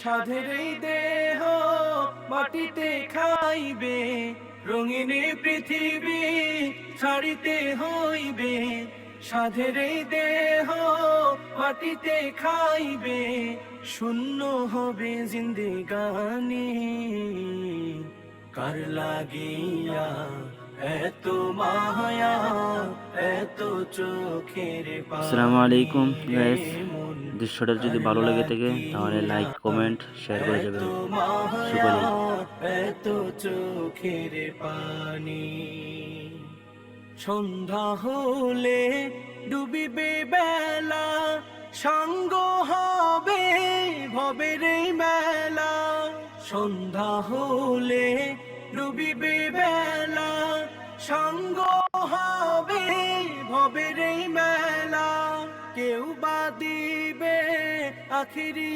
সাধের দেহ মাটিতে খাইবে রঙিন পৃথিবী ছাড়িতে হইবে। সাধের দেহ মাটিতে খাইবে শূন্য হবে জিন্দেগানি। কার লাগিয়া এত মায়া এত চোখের আসসালামু আলাইকুম গাইস দৃশ্যটা যদি ভালো লেগে থাকে, তাহলে লাইক কমেন্ট শেয়ার করে যাবেন। চোখের পানি। সন্ধ্যা হলে ডুবিবে বেলা, সাঙ্গ হবে ভবের মেলা। সন্ধ্যা হলে ডুবিবে বেলা, সাঙ্গ হবে ভবের মেলা। কেউ বা দিবে আখিরি